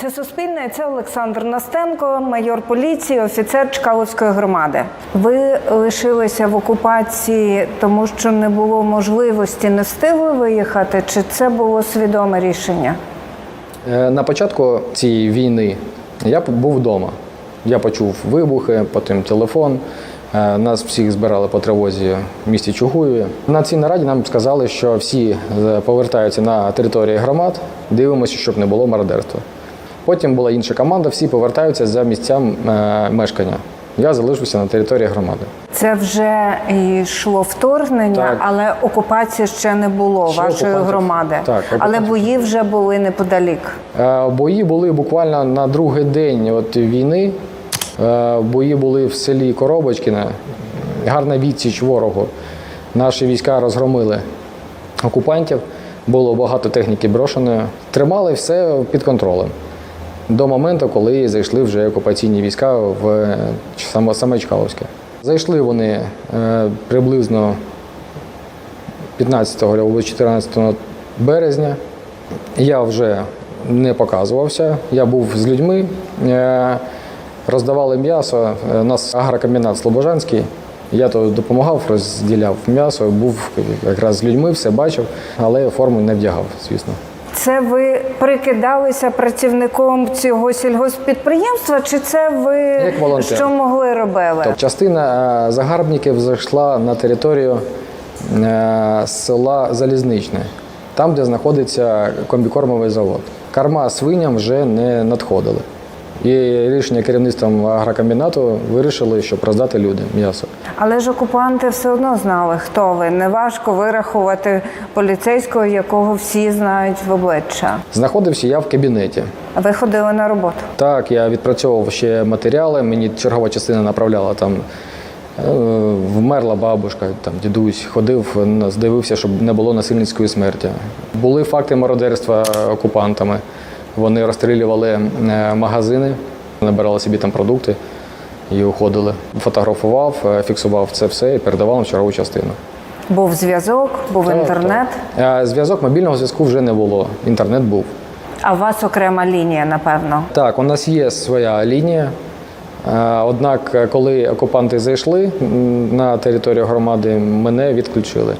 Це Суспільне, це Олександр Настенко, майор поліції, офіцер Чкаловської громади. Ви лишилися в окупації, тому що не було можливості, не встигли виїхати, чи це було свідоме рішення? Е, На початку цієї війни я був вдома. Я почув вибухи, потім телефон. Е, Нас всіх збирали по тривозі в місті Чугуєві. На цій нараді нам сказали, що всі е, повертаються на території громад, дивимося, щоб не було мародерства. Потім була інша команда, всі повертаються за місцям е, мешкання. Я залишився на території громади. Це вже йшло вторгнення, Так. але окупації ще не було Ще вашої окупації- громади. Так, але бої вже були неподалік. Е, Бої були буквально на другий день от війни. Е, Бої були в селі Коробочкіне. Гарна відсіч ворогу. Наші війська розгромили окупантів. Було багато техніки брошеної. Тримали все під контролем. До моменту, коли зайшли вже окупаційні війська в е, саме, Чкаловське. Зайшли вони е, приблизно 15 або 14 березня. Я вже не показувався. Я був з людьми, е, роздавали м'ясо. У нас агрокомбінат Слобожанський. Я то допомагав, розділяв м'ясо, був якраз з людьми, все бачив, але форму не вдягав, звісно. Це ви прикидалися працівником цього сільгоспідприємства, чи це ви Як що могли робили? Тобто частина е, загарбників зайшла на територію е, села Залізничне, там, де знаходиться комбікормовий завод. Карма свиням вже не надходили. І рішення керівництвом агрокомбінату вирішили, щоб роздати людям м'ясо. Але ж окупанти все одно знали, хто ви. Неважко вирахувати поліцейського, якого всі знають в обличчя. Знаходився я в кабінеті. Ви ходили на роботу. Так, я відпрацьовував ще матеріали, мені чергова частина направляла там. е, Вмерла бабушка, там дідусь ходив, н- дивився, щоб не було насильницької смерті. Були факти мародерства окупантами. Вони розстрілювали е, магазини, набирали собі там продукти і уходили. Фотографував, е, фіксував це все і передавав на чергову частину. Був зв'язок, був Так, інтернет, так. Е, Зв'язок мобільного зв'язку вже не було. Інтернет був. а у вас окрема лінія, напевно. Так, у нас є своя лінія. Однак, коли окупанти зайшли на територію громади, мене відключили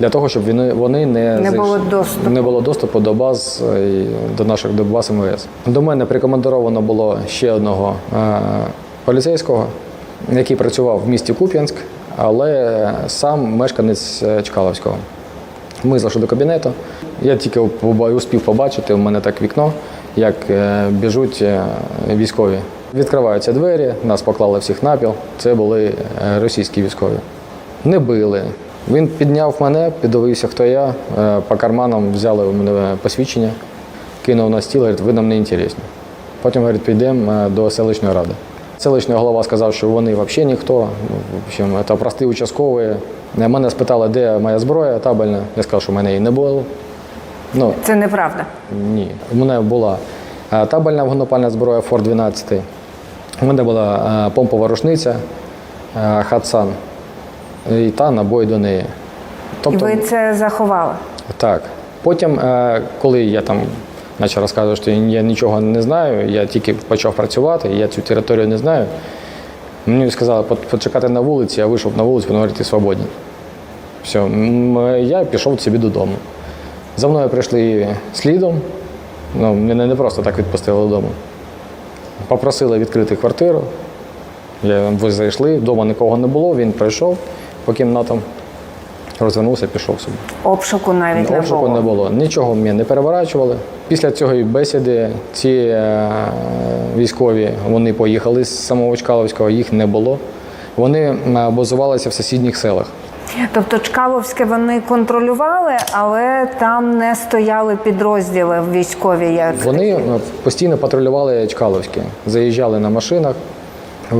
для того, щоб вони, вони не, Не було доступу. не було доступу до баз е, до наших до баз МВС. До мене прикомандировано було ще одного е, поліцейського, який працював в місті Куп'янськ, але сам мешканець е, Чкаловського. Ми зайшли до кабінету. Я тільки успів побачити, у мене так вікно, як біжуть військові. Відкриваються двері, нас поклали всіх напіл. Це були російські військові. Не били. Він підняв мене, піддивився, хто я. е, По карманам взяли у мене посвідчення, кинув на стіл, говорить, ви нам не інтересні. Потім говорить, підемо е, до селищної ради. Селищний голова сказав, що вони взагалі ніхто. Ну, В общем, це прості участкові. Мене спитали, де моя зброя табельна. Я сказав, що в мене її не було. Ну, Це неправда. ні. У мене була е, табельна вогнепальна зброя Фор 12. У мене була е, помпова рушниця е, Хатсан і та набой до неї. І ви це заховали. Так. Потім, е, коли я там почав розказувати, що я нічого не знаю, я тільки почав працювати, я цю територію не знаю. Мені сказали «По- почекати на вулиці, я вийшов на вулицю, вони говорять, свободні. Все, я пішов собі додому. За мною прийшли слідом. Ну, мене не просто так відпустили додому. Попросили відкрити квартиру. Я, ви зайшли, вдома нікого не було, він прийшов по кімнатам, розвернувся, пішов собі. Обшуку навіть не Обшуку було. не було. Нічого мене не переворачували. Після цієї бесіди ці е, військові вони поїхали з самого Чкаловського, їх не було. Вони базувалися в сусідніх селах. Тобто Чкаловське вони контролювали, але там не стояли підрозділи військові. Як Вони е, постійно патрулювали Чкаловське, заїжджали на машинах,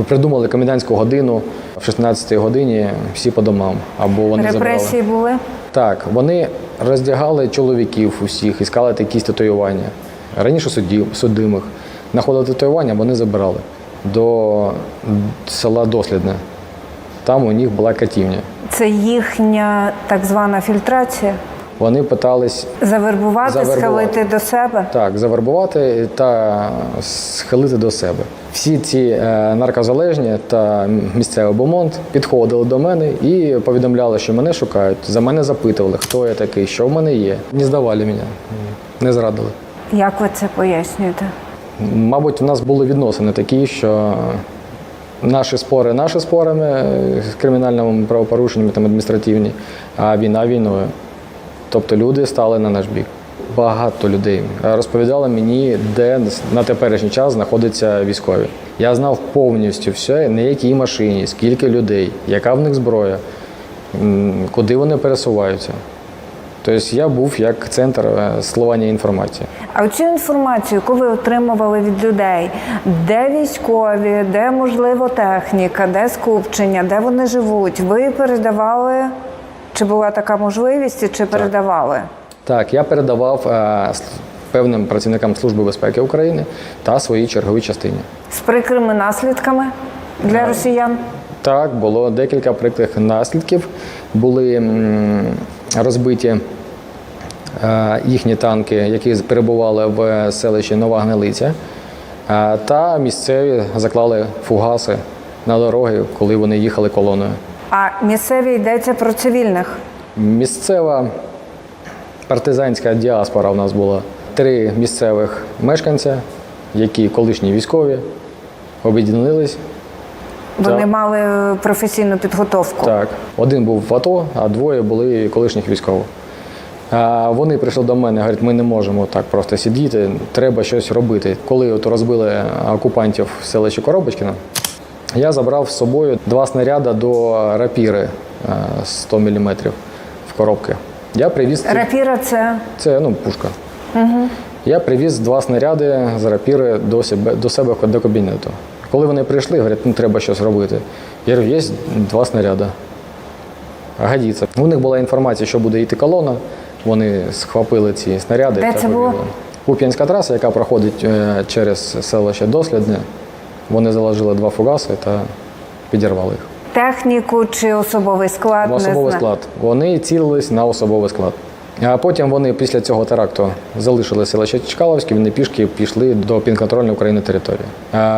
придумали комендантську годину в 16-й годині всі по домам. Або вони забрали. репресії були. Так, вони роздягали чоловіків усіх, іскали якісь татуювання. Раніше судів, судимих. Знаходили татуювання, вони забирали до села Дослідне. Там у них була катівня. Це їхня так звана фільтрація. Вони питались Завербувати, Завербувати. схилити до себе. так завербувати та схилити до себе. Всі ці е, наркозалежні та місцевий бомонд підходили до мене і повідомляли, що мене шукають. За мене запитували, хто я такий, що в мене є. Не здавали мене, не зрадили. Як ви це пояснюєте? Мабуть, у нас були відносини такі, що наші спори наші спорами е, з кримінальними правопорушеннями там адміністративні, а війна війною. Тобто люди стали на наш бік. Багато людей розповідали мені, де на теперішній час знаходяться військові. Я знав повністю все, на якій машині, скільки людей, яка в них зброя, куди вони пересуваються. Тобто я був як центр е, словання інформації. А цю інформацію, яку ви отримували від людей, де військові, де можливо техніка, де скупчення, де вони живуть, ви передавали? Чи була така можливість, чи передавали? Так, я передавав е, певним працівникам Служби безпеки України та своїй черговій частині. З прикрими наслідками для росіян? Так, було декілька прикрих наслідків. Були м, розбиті е, їхні танки, які перебували в селищі Нова Гнилиця, е, та місцеві заклали фугаси на дороги, коли вони їхали колоною. А місцеві йдеться про цивільних. Місцева партизанська діаспора у нас була. Три місцевих мешканця, які колишні військові, об'єднались. Вони Так. мали професійну підготовку. Так, один був в АТО, а двоє були колишніх військових. А вони прийшли до мене, говорять, ми не можемо так просто сидіти, треба щось робити. Коли от розбили окупантів в селищі Коробочкіно, я забрав з собою два снаряди до рапіри е, 100 мм в коробки. Я привіз Рапіра це це ну, пушка. Угу. Я привіз два снаряди з рапіри до себе, до себе до кабінету. Коли вони прийшли, говорять, ну треба щось робити. Я говорю, є два снаряди. Годіться. У них була інформація, що буде йти колона. Вони схвапили ці снаряди. Де та це було? Куп'янська траса, яка проходить е, через селище Дослідне. Вони заложили два фугаси та підірвали їх. Техніку чи особовий склад? В не особовий знаю. склад. Вони цілились на особовий склад. А потім вони після цього теракту залишили селище Чкаловське, вони пішки пішли до підконтрольної України території.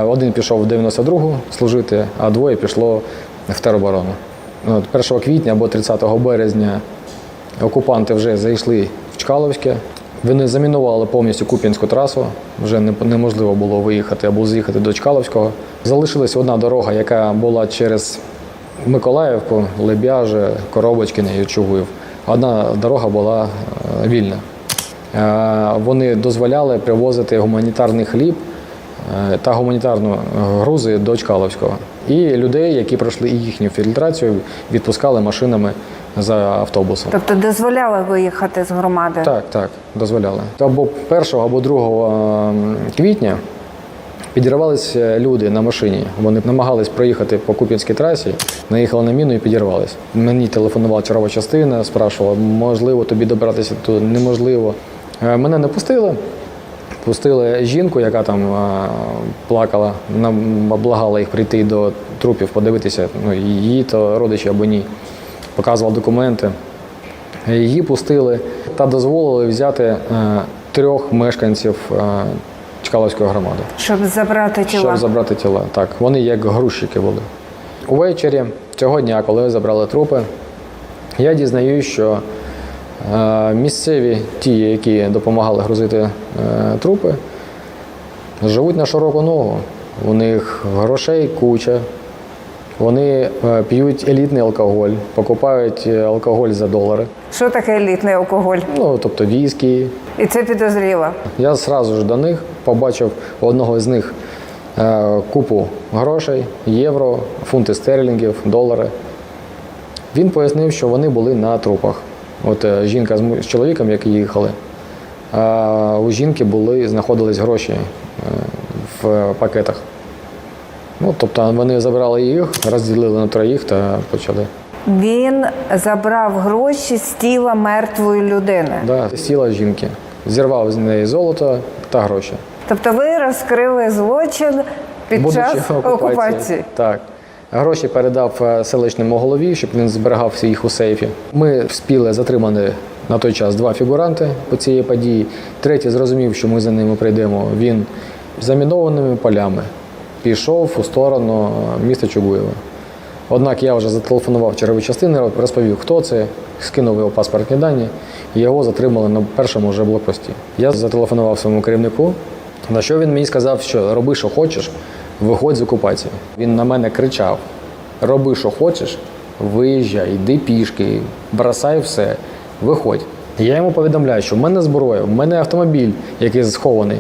Один пішов в 92-гу служити, а двоє пішло в тероборону. От 1 квітня або 30 березня окупанти вже зайшли в Чкаловське. Вони замінували повністю Куп'янську трасу. Вже неможливо було виїхати або з'їхати до Чкаловського. Залишилась одна дорога, яка була через Миколаївку, Лебяже, Коробочкине і Чугуїв. Одна дорога була е, вільна. Е, Вони дозволяли привозити гуманітарний хліб е, та гуманітарну грузи до Чкаловського. І людей, які пройшли і їхню фільтрацію, відпускали машинами за автобусом. Тобто дозволяли виїхати з громади? Так, так, дозволяли. Або 1 або 2 ем, квітня підірвалися люди на машині. Вони намагались проїхати по Куп'янській трасі, наїхали на міну і підірвались. Мені телефонувала чергова частина, спрашувала, можливо тобі добратися туди, неможливо. Е, Мене не пустили. Пустили жінку, яка там е, плакала, нам облагала їх прийти до трупів, подивитися, ну, її то родичі або ні. Показував документи. Її пустили та дозволили взяти е, трьох мешканців е, Чкаловської громади, Щоб забрати тіла? щоб забрати тіла. Так, вони як грузчики були. Увечері цього дня, коли забрали трупи, я дізнаюсь, що е, місцеві ті, які допомагали грузити е, трупи, живуть на широку ногу. У них грошей куча. Вони е, п'ють елітний алкоголь, покупають е, алкоголь за долари. Що таке елітний алкоголь? Ну, тобто віскі. І це підозріло. Я зразу ж до них побачив у одного з них е, купу грошей, євро, фунти стерлінгів, долари. Він пояснив, що вони були на трупах. От е, жінка з чоловіком, які їхали, у жінки були, знаходились гроші е, в пакетах. Ну, тобто вони забрали їх, розділили на троїх та почали. Він забрав гроші з тіла мертвої людини. Да, сіла жінки, зірвав з неї золото та гроші. Тобто ви розкрили злочин під Будучи час окупації. окупації. Так. Гроші передав е, селищному голові, щоб він зберігав їх у сейфі. Ми вспіли затримати на той час два фігуранти по цієї події. Третій зрозумів, що ми за ними прийдемо. Він замінованими полями пішов у сторону міста Чугуєва. Однак я вже зателефонував чергові частини, розповів, хто це, скинув його паспортні дані, і його затримали на першому вже блокпості. Я зателефонував своєму керівнику, на що він мені сказав, що роби, що хочеш, виходь з окупації. Він на мене кричав: роби, що хочеш, виїжджай, йди пішки, бросай все, виходь. Я йому повідомляю, що в мене зброя, в мене автомобіль, який схований.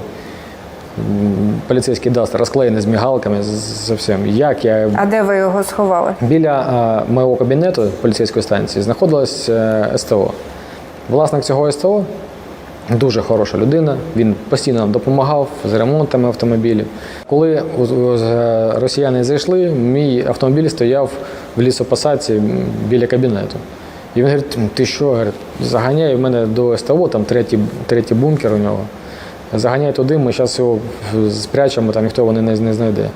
Поліцейський даст розклеєний з мігалками, з- всім. Як я А де ви його сховали? Біля е, мого кабінету поліцейської станції знаходилось е, СТО. Власник цього СТО дуже хороша людина. Він постійно нам допомагав з ремонтами автомобілів. Коли е, росіяни зайшли, мій автомобіль стояв в лісопосадці біля кабінету. І він говорить, ти що, заганяй в мене до СТО, там третій, третій бункер у нього. Заганяй туди, ми зараз його спрячемо, там ніхто його не, не знайде.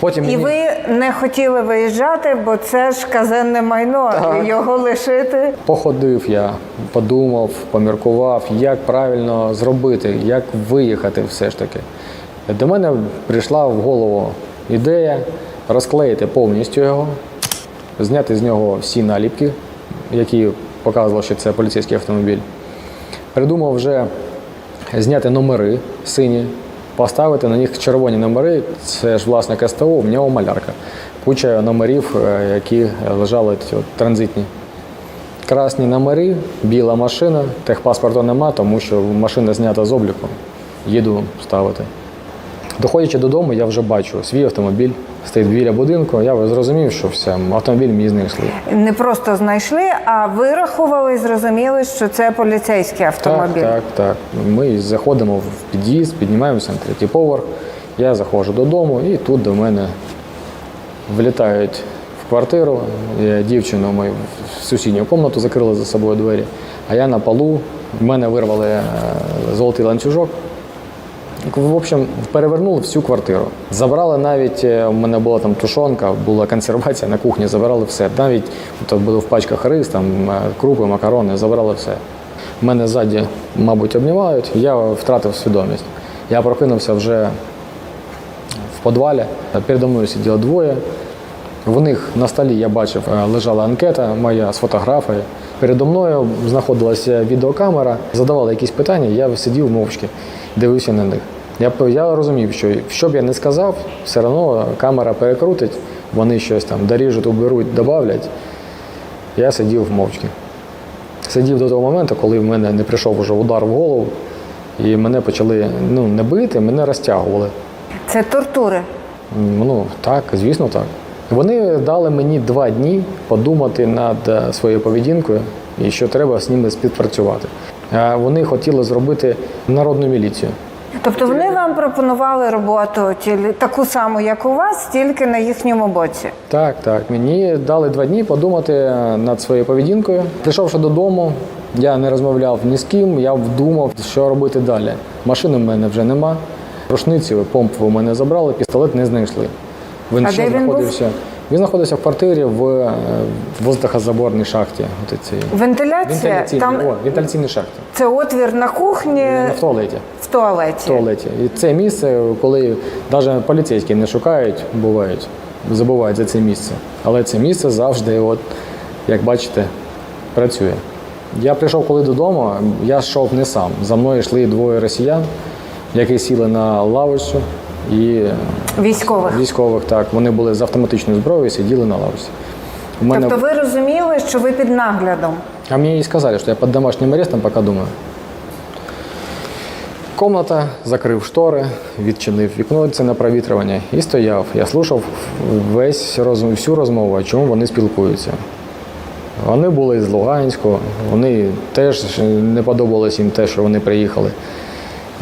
Потім І мені- ви не хотіли виїжджати, бо це ж казенне майно. Так. Його лишити. Походив я, подумав, поміркував, як правильно зробити, як виїхати все ж таки. До мене прийшла в голову ідея розклеїти повністю його, зняти з нього всі наліпки, які показували, що це поліцейський автомобіль. Придумав вже зняти номери сині, поставити на них червоні номери. Це ж власник СТО, у нього малярка. Куча номерів, е, які лежали транзитні. Красні номери, біла машина, техпаспорту нема, тому що машина знята з обліку. Їду ставити. Доходячи додому, я вже бачу свій автомобіль, стоїть біля будинку. Я зрозумів, що все, автомобіль мій знайшли. Не просто знайшли, а вирахували і зрозуміли, що це поліцейський автомобіль. Так, так, так. Ми заходимо в під'їзд, піднімаємося на третій поверх. Я заходжу додому, і тут до мене влітають в квартиру. Я дівчину мою в сусідню кімнату закрили за собою двері, а я на полу. В мене вирвали е, золотий ланцюжок. В общем, перевернули всю квартиру. Забрали навіть, е, у мене була там тушонка, була консервація на кухні, забрали все. Навіть то були в пачках рис, там е, крупи, макарони, забрали все. Мене ззаді, мабуть, обнімають, я втратив свідомість. Я прокинувся вже в підвалі. Передо мною сиділо двоє. В них на столі я бачив, е, лежала анкета моя з фотографією. Передо мною знаходилася відеокамера, задавали якісь питання, я сидів мовчки, дивився на них. Я, я розумів, що що б я не сказав, все одно камера перекрутить, вони щось там доріжуть, уберуть, додавлять. Я сидів мовчки. Сидів до того моменту, коли в мене не прийшов уже удар в голову, і мене почали ну, не бити, мене розтягували. Це тортури. Ну так, звісно, так. Вони дали мені два дні подумати над е, своєю поведінкою і що треба з ними співпрацювати. Е, Вони хотіли зробити народну міліцію. Тобто вони вам пропонували роботу таку саму, як у вас, тільки на їхньому боці. Так, так. Мені дали два дні подумати е, над своєю поведінкою. Прийшовши додому, я не розмовляв ні з ким, я думав, що робити далі. Машини в мене вже нема. Рушниці, помпу у мене забрали, пістолет не знайшли. Він А ще де він був? знаходився. Він знаходився в квартирі в е, воздухозаборній шахті. Вентиляція там о, вентиляційній шахті. це отвір на кухні в туалеті. в туалеті. В туалеті. І це місце, коли навіть поліцейські не шукають, бувають, забувають за це місце. Але це місце завжди, от, як бачите, працює. Я прийшов коли додому, я йшов не сам. За мною йшли двоє росіян, які сіли на лавочку і Військових. військових. Так, вони були з автоматичною зброєю, сиділи на лавочці. У мене... Тобто ви розуміли, що ви під наглядом. А мне и сказали, что я под домашним арестом, пока думаю. Комната, закрив штори, відчинив вікно це на провітрювання і стояв. Я слухав весь розмов, всю розмову, о чому вони спілкуються. Вони були з Луганську, вони теж не подобалось їм те, що вони приїхали.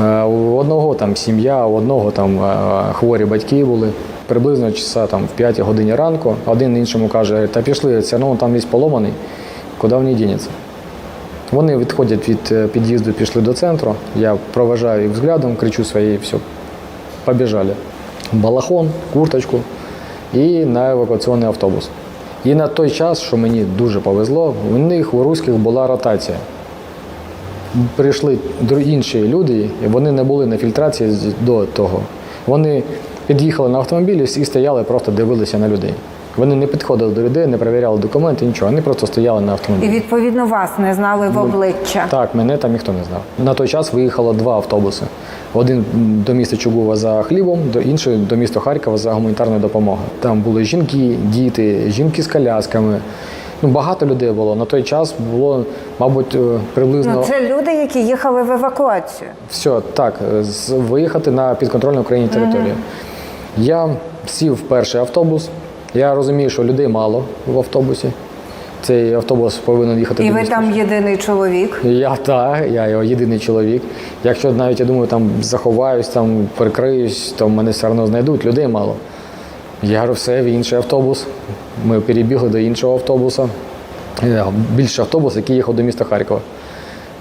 Е, У одного там сім'я, у одного там е, хворі батьки були. Приблизно часа там в 5 годині ранку. Один іншому каже, та пішли, все одно там весь поломаний, куди вони дінеться. Вони відходять від е, під'їзду, пішли до центру. Я проважаю їх взглядом, кричу своїй, все, побіжали. Балахон, курточку і на евакуаційний автобус. І на той час, що мені дуже повезло, у них у руських була ротація. Прийшли інші люди, і вони не були на фільтрації до того. Вони під'їхали на автомобілі і стояли, просто дивилися на людей. Вони не підходили до людей, не перевіряли документи, нічого. Вони просто стояли на автомобілі. І відповідно вас не знали в обличчя. Так, мене там ніхто не знав. На той час виїхало два автобуси. Один до міста Чугува за хлібом, до інший до міста Харкова за гуманітарною допомогою. Там були жінки, діти, жінки з колясками. Ну, багато людей було. На той час було, мабуть, е, приблизно Ну, це люди, які їхали в евакуацію. все так, з- виїхати на підконтрольну Україні територію. Я сів в перший автобус. Я розумію, що людей мало в автобусі. Цей автобус повинен їхати І ви там єдиний чоловік. я так, я його єдиний чоловік. Якщо навіть я думаю, там заховаюсь, там прикриюсь, то мене все одно знайдуть, людей мало. Я говорю, все, в інший автобус. Ми перебігли до іншого автобуса. Більше Більший автобус, який їхав до міста Харкова.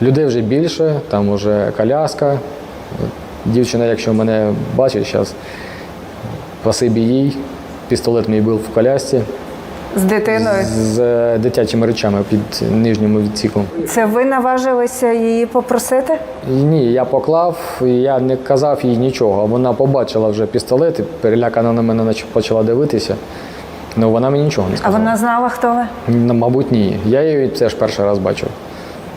Людей вже більше, там вже коляска. Дівчина, якщо мене бачить зараз, спасибі їй. Пістолет мій був в колясці З дитиною. з е, дитячими речами під нижнім відсіком. Це ви наважилися її попросити? Ні, я поклав, я не казав їй нічого. Вона побачила вже пістолет, і перелякана на мене почала дивитися. Ну вона мені нічого не сказала. А вона знала, хто ви? Ну, Мабуть, ні. Я її теж перший раз бачив.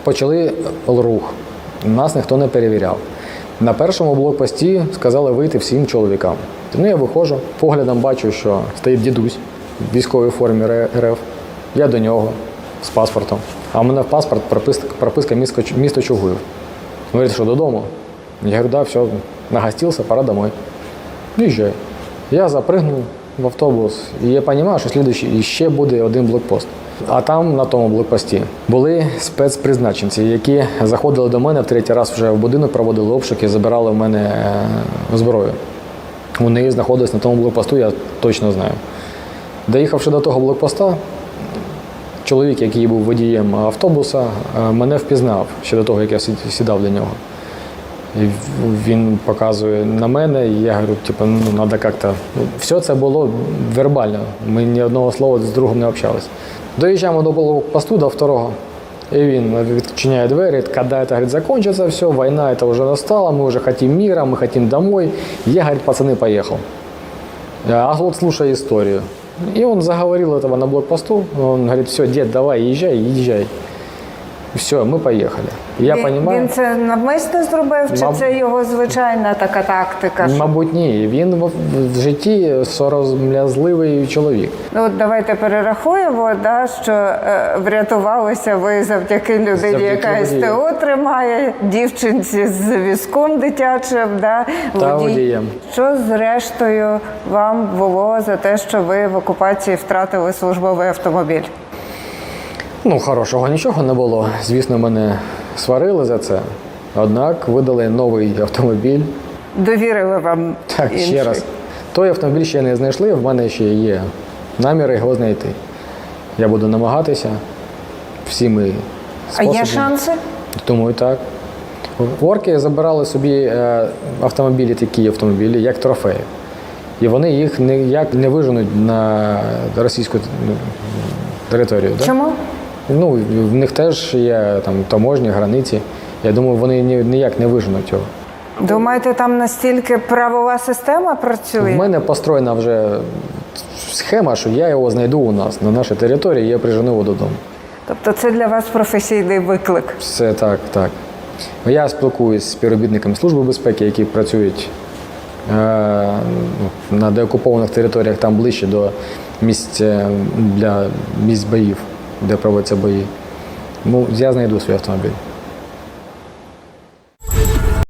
Почали рух. Нас ніхто не перевіряв. На першому блокпості сказали вийти всім чоловікам. Ну, я виходжу, поглядом бачу, що стоїть дідусь військовій формі РФ. Я до нього з паспортом. А у мене в паспорт прописка, прописка місто, місто Чугуїв. Говорить, що додому. Я говорю, да, все, нагостився, пора домой. Їжджай. Я запригнув в автобус, і я розумію, що слідуючий ще буде один блокпост. А там, на тому блокпості, були спецпризначенці, які заходили до мене в третій раз вже в будинок, проводили обшуки, забирали в мене е, зброю. Вони знаходились на тому блокпосту, я точно знаю. Доїхавши до того блокпоста, чоловік, який був водієм автобуса, е, мене впізнав ще до того, як я сідав до нього. І він показує на мене, і я говорю, типу, ну, треба як-то. Ну, все це було вербально. Ми ні одного слова з другом не общались. Доїжджаємо до блокпосту до второго. І він відчиняє двері, коли це закончится все, війна це вже настала, ми вже хотим мира, ми хотим домой. Я, говорит, пацаны, поехал. А вот слушай историю. И он заговорил этого на блокпосту. Он говорит, все, дед, давай, езжай, езжай. Все, мы поехали. Я він, понимаю. він це навмисно зробив, чи Маб- це його звичайна така тактика? що- Мабуть, ні. Він в, в житті сором'язливий чоловік. Ну, от давайте перерахуємо, да, що е, врятувалися ви завдяки людині, Завдяки яка. СТО тримає, дівчинці з візком дитячим, да, Та водієм. Що зрештою вам було за те, що ви в окупації втратили службовий автомобіль? Ну, хорошого нічого не було. Звісно, мене сварили за це. Однак видали новий автомобіль. Довірили вам Так, інший. ще раз. Той автомобіль ще не знайшли, в мене ще є наміри його знайти. Я буду намагатися всіми А способами. є шанси? Думаю, так. Орки забирали собі е, автомобілі, такі автомобілі, як трофеї. І вони їх ніяк не виженуть на російську ну, територію. Чому? Ну, в них теж є там таможні, границі. Я думаю, вони ні- ніяк не виженуть його. Думаєте, там настільки правова система працює? В мене построєна вже схема, що я його знайду у нас на нашій території, я прижену його додому. Тобто це для вас професійний виклик. Все так, так. Я спілкуюсь з співробітниками Служби безпеки, які працюють е, ну, на деокупованих територіях, там ближче до місць для місць боїв, де проводяться бої. Ну, я знайду свій автомобіль.